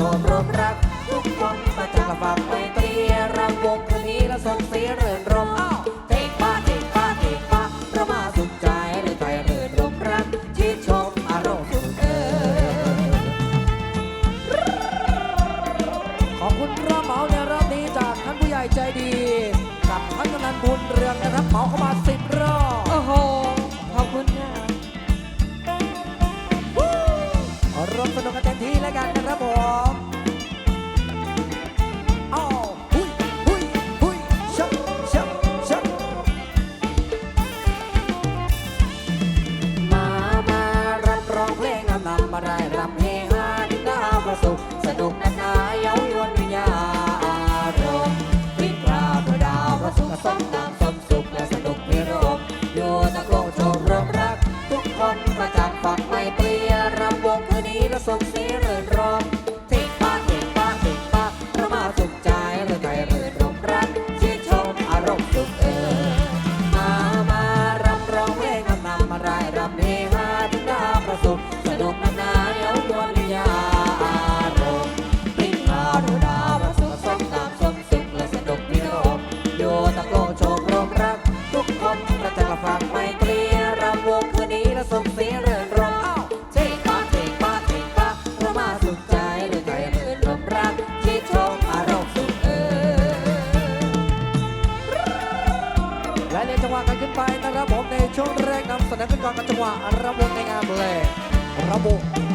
ชว์รมรัก ทุกคนประจักษ์ฝักไมตรีรำวงคืนนี้และส่งเสียงเรื่นรมอ้าวเทกป้าเทกป้าเทกป้าพระมาสุขใจเลยไทยเรื่นรมรักชื่นชมอารมณ์สุขเออขอบคุณรับเหมาในรอบนี้จากท่านผู้ใหญ่ใจดี กับท่านกำนันบุญเรืองนะครับเหมาเข้ามาสิบร กันเต็มที่แล้วกันนะครับผม รื่นใจเรื่นรมรักชื่นชมอารมณ์สุขเออมามารำร้องเพลงนำนำมาได้รำเฮฮาถึงดาวประสุขสนุกนานาเย้ายวนวิญญาอารมณ์ปริ้งพาดูดาวประสุขสมนามสมสุขและสนุกพิรมโยตะโกโชว์รมรัก ทุกคนประจักษ์ฝากไม่เกลียร ช่วงแรกนำเสนอขึ้นก่อนกับจังหวะระบบในงานเพลงระบบ